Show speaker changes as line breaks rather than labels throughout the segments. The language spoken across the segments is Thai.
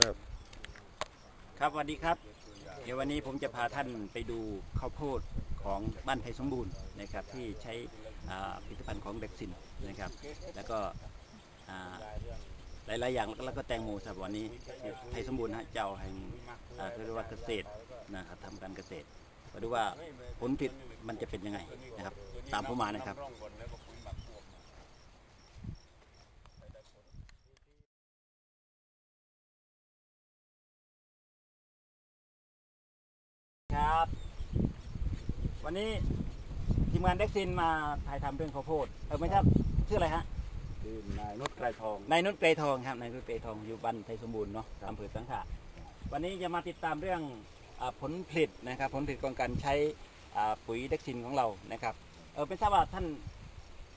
ครับ
ครับสวัสดีครับ เดี๋ยววันนี้ผมจะพาท่านไปดูข้าวโพดของบ้านไทยสมบูรณ์นะครับที่ใช้อ่าผลิตภัณฑ์ของเด็กซินนะครับ แล้วก็อ่าหลายๆอย่างแล้วก็แตงโมสำหรับวันนี้ไทยสมบูรณ์นะฮะเจ้าแห่งอ่าเรียกว่าเกษตรนะครับทำการเกษตรมาดูว่าผลผลิตมันจะเป็นยังไงนะครับ ตามผมมานะครับครับ วันนี้ทีมงานเด็กซินมาถ่ายทำเรื่องข้าวโพดเออไม่ครับชื่ออะไรฮะ
คือนายนุชไกรทอง
นายนุชเกรทองครับนายนุชเกรทองอยู่บ้านไทยสมบูรณ์เนาะอำเภอสังขะวันนี้จะมาติดตามเรื่องอาผลผลิตนะครับ ผลผลิตของการใช้อ่าปุ๋ยเด็กซินของเรานะครับเออเป็นทราบว่าท่าน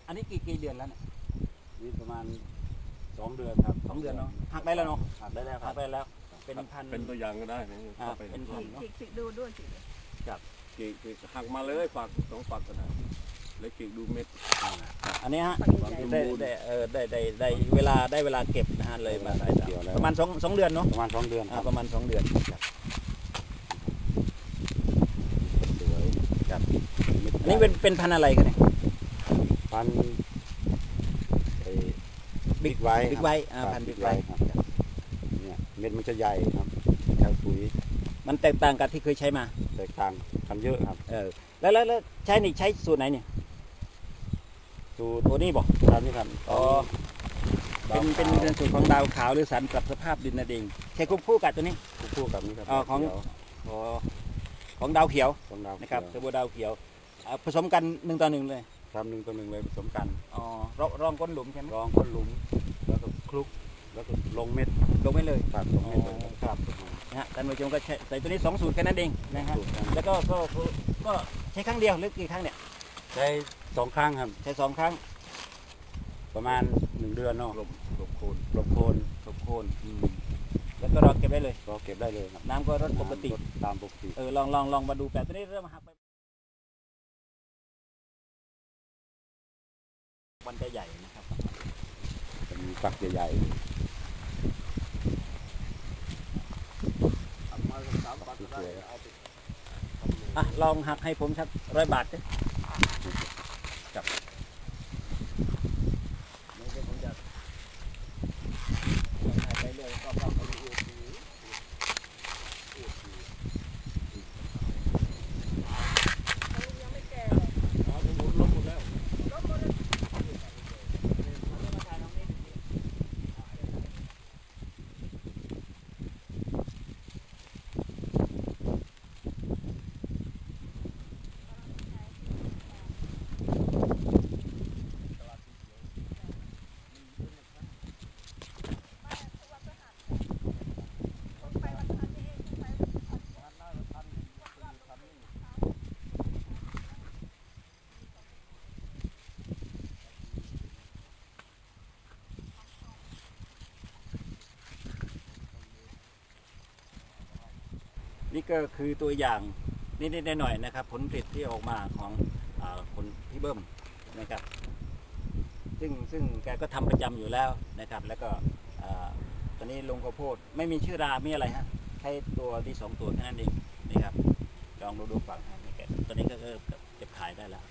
อันนี้กี่กี่เดือนแล้วเนี่ย
นี่ประมาณสองเดือนครับ
สองเดือนเนาะหักได้แล้วเนาะ
หักได้แล้วค
หั
รั
ก
บ
ได้แล้วเป็นพัน
เป็นตัวอย่างก็ได้นะ
อ่า
เข้าไป
เป็นพันเนาะ
จิกจิกดูด้วย จิก
กีกกีกหักมาเลยฝักสองฝักก็ได้แล้วกีกดูเม็ด
อันนี้ฮะ
ปักใหญ่
ได้ได้เออได้ได้ได้เวลาได้เวลาเก็บนะฮะเลยมาได้ประมาณสองสองเดือนเนาะ
ประมาณสองเดือนค
อ่า
รับ
ประมาณสองเดือนครับ
สวย
ครับอันนี้เป็นเป็นพันธุ์อะไรกันเนี่ย
พันไอ้บิ๊กไว้
บิ๊กไวท์อ่าพันธุ์บิ๊กไวท์
ครับเนี่ยเม็ดมันจะใหญ่ครับใช้ปุ๋ย
มันแตกต่างกับที่เคยใช้มา
แตกต่าง กันเยอะครับ
เออแล้วแล้วแล้วใช้นี่ใช้สูตรไหนเนี่ย
สูตร
ตัวนี้บอก
ครับนี่ครับ
อ๋อเป็นเป็น
ดาว
เป็นสูตรของดาวขาวหรือสารปรับสภาพดินนั่นเองใช้ควบคู่กับตัวนี้
ขาวคู่กับนี่ครับ
อ๋อของ
เดี๋ยว
อ๋อของดาวเขียว
ของดาว
นะครับ
เขี
ตั
ยว
วดาวเขียวอ่าผสมกันหนึ่งต่อหนึ่งเลย
ทำหนึ่งตัวหนึ่งเลยผสมกัน
อ๋อรองรองก้นหลุมใช่ไหม
รองก้นหลุมแล้วก็คลุก แล้วก็ลงเม็ด
ลงไปเลย
ครับลงเม็ดเลย
อ๋อครับ นะฮะท่านผู้ชมก็ใช้ใส่ตัวนี้สองสูตรแค่นั้นเองนะฮะ
สูตรกัน
แล้วก็ก็ก็ก็ใช้ครั้งเดียวหรือกี่ครั้งเนี่ย
ใช้สองครั้งครับ
ใช้สองครั้ง
ประมาณหนึ่งเดือนเนาะ
หลบหลบโคน
หลบโคน
สมโคนอืมแล้วก็รอเก็บได้เลย
ก็เก็บได้เลยครับ
น้ำก็รดปกติ
น้ำลดตามปกติ
เออลองลองลองมาดูแบบตัวนี้เริ่มหักไปมันจะใหญ่นะครับ
เป็นฝักใหญ่
หักมา สามฝักก็ได้เอาไป
อะลองหักให้ผมสักร้อยบาทดิจับนี่เดี๋ยวผมจะถ่ายไปเรื่อยรอบๆไปเรื่อย
ยังไม่แก่
อ๋อผมหมดลบหมดแล้ว
ลบหมดเลย
นี่ก็คือตัวอย่างนิดๆหน่อยๆนะครับ ผลผลิตที่ออกมาของอคนพี่เบิ้มนะครับ ซึ่งซึ่งแกก็ทำประจำอยู่แล้วนะครับ แล้วก็อตอนนี้ลงข้าวโพดไม่มีชื่อราไม่อะไรฮะแค่ตัวที่สองตัวแค่นั้นเองนะครับลองดูดูก่อนนะนี่แกตอนนี้ก็เก็บขายได้แล้ว